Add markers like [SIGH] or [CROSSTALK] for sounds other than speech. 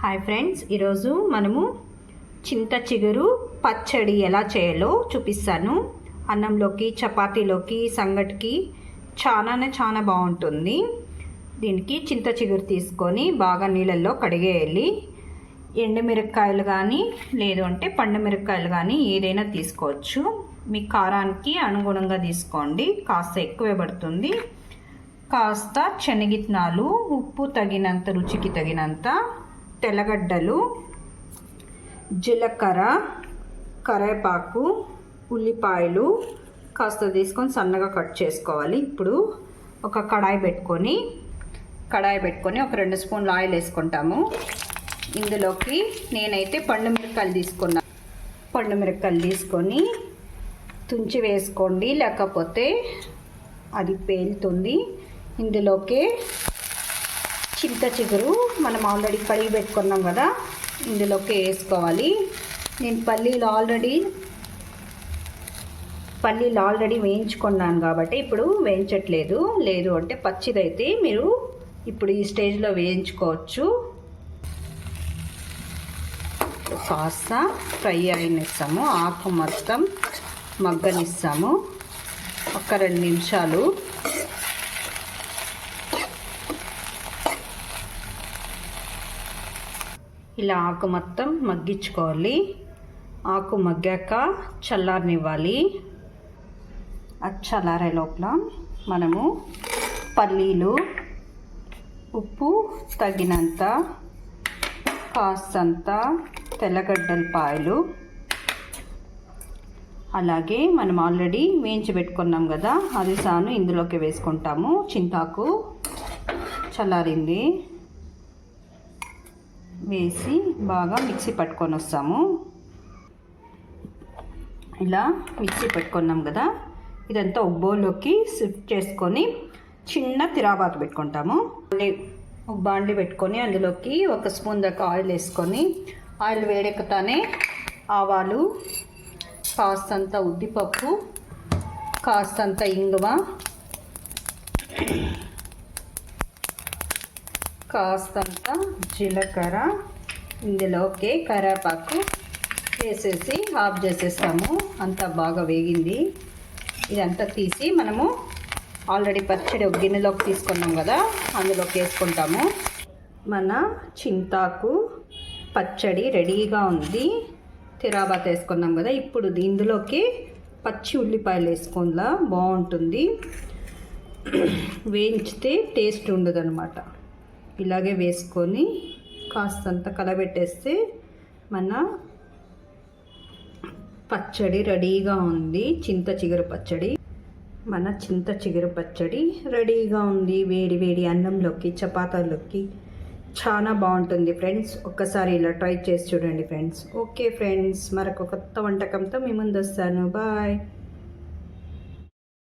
Hi friends ఈరోజు మనము చింత చిగురు పచ్చడి ఎలా చేయాలో చూపిస్తాను. అన్నంలోకి చపాతీలోకి సంగటికి చాలానే చాలా బాగుంటుంది. దీనికి చింత చిగురు తీసుకొని బాగా నీళ్ళల్లో కడిగేయాలి. ఎండుమిరపకాయలు కానీ లేదు అంటే పండు మిరపకాయలు కానీ ఏదైనా తీసుకోవచ్చు. మీ కారానికి అనుగుణంగా తీసుకోండి. కాస్త ఎక్కువే పడుతుంది. కాస్త శనగిత్నాలు ఉప్పు తగినంత రుచికి తగినంత తెల్లగడ్డలు జీలకర్ర కరేపాకు ఉల్లిపాయలు కాస్త తీసుకొని సన్నగా కట్ చేసుకోవాలి. ఇప్పుడు ఒక కడాయి పెట్టుకొని కడాయి పెట్టుకొని ఒక రెండు స్పూన్లు ఆయిల్ వేసుకుంటాము. ఇందులోకి నేనైతే పండు మిరపకాయలు తీసుకున్నా. పండు మిరపకాయలు తీసుకొని తుంచి వేసుకోండి. లేకపోతే అది పేలుతుంది. ఇందులోకి చింత చిగురు మనం ఆల్రెడీ కడిగి పెట్టుకున్నాం కదా ఇందులోకి వేసుకోవాలి. నేను పల్లీలు ఆల్రెడీ పల్లీలు ఆల్రెడీ వేయించుకున్నాను కాబట్టి ఇప్పుడు వేయించట్లేదు. లేదు అంటే పచ్చిదైతే మీరు ఇప్పుడు ఈ స్టేజ్లో వేయించుకోవచ్చు. కాస్త ఫ్రై అయినిస్తాము ఆకు మొత్తం మగ్గనిస్తాము. ఒక రెండు నిమిషాలు ఇలా ఆకు మొత్తం మగ్గించుకోవాలి. ఆకు మగ్గాక చల్లారనివ్వాలి. అది చల్లారే లోపల మనము పల్లీలు ఉప్పు తగినంత కాస్తంత తెల్లగడ్డల పాయలు అలాగే మనం ఆల్రెడీ వేయించి పెట్టుకున్నాం కదా అది సాను ఇందులోకి వేసుకుంటాము. చింతాకు చల్లారింది. వేసి బాగా మిక్సీ పట్టుకొని వస్తాము. ఇలా మిక్సీ పెట్టుకున్నాం కదా ఇదంతా ఒక బౌల్లోకి షిఫ్ట్ చేసుకొని చిన్న తిరాబాతు పెట్టుకుంటాము. ఒక బాండి పెట్టుకొని అందులోకి ఒక స్పూన్ దాకా ఆయిల్ వేసుకొని ఆయిల్ వేడెక్కుతానే ఆవాలు కాస్తంత ఉద్దిపప్పు కాస్తంత ఇంగువ కాస్తంత జీలకర్ర ఇందులోకి కరేపాకు వేసేసి ఆఫ్ చేసేస్తాము. అంతా బాగా వేగింది. ఇదంతా తీసి మనము ఆల్రెడీ పచ్చడి ఒక గిన్నెలోకి తీసుకున్నాం కదా అందులోకి వేసుకుంటాము. మన చింతాకు పచ్చడి రెడీగా ఉంది. తిరాబాత్ వేసుకున్నాం కదా ఇప్పుడు ఇందులోకి పచ్చి ఉల్లిపాయలు వేసుకుందా బాగుంటుంది. [CLEARS THROAT] వేయించితే టేస్ట్ ఉండదు అనమాట ఇలాగే వేసుకొని కాస్తంత కలబెట్టేస్తే మన పచ్చడి రెడీగా ఉంది. చింత చిగురు పచ్చడి. మన చింత చిగురు పచ్చడి రెడీగా ఉంది. వేడి వేడి అన్నంలోకి చపాతీలోకి. చాలా బాగుంటుంది ఫ్రెండ్స్. ఒక్కసారి ఇలా ట్రై చేసి చూడండి ఫ్రెండ్స్. Okay friends. మరొక కొత్త వంటకంతో మీ ముందు వస్తాను. బాయ్.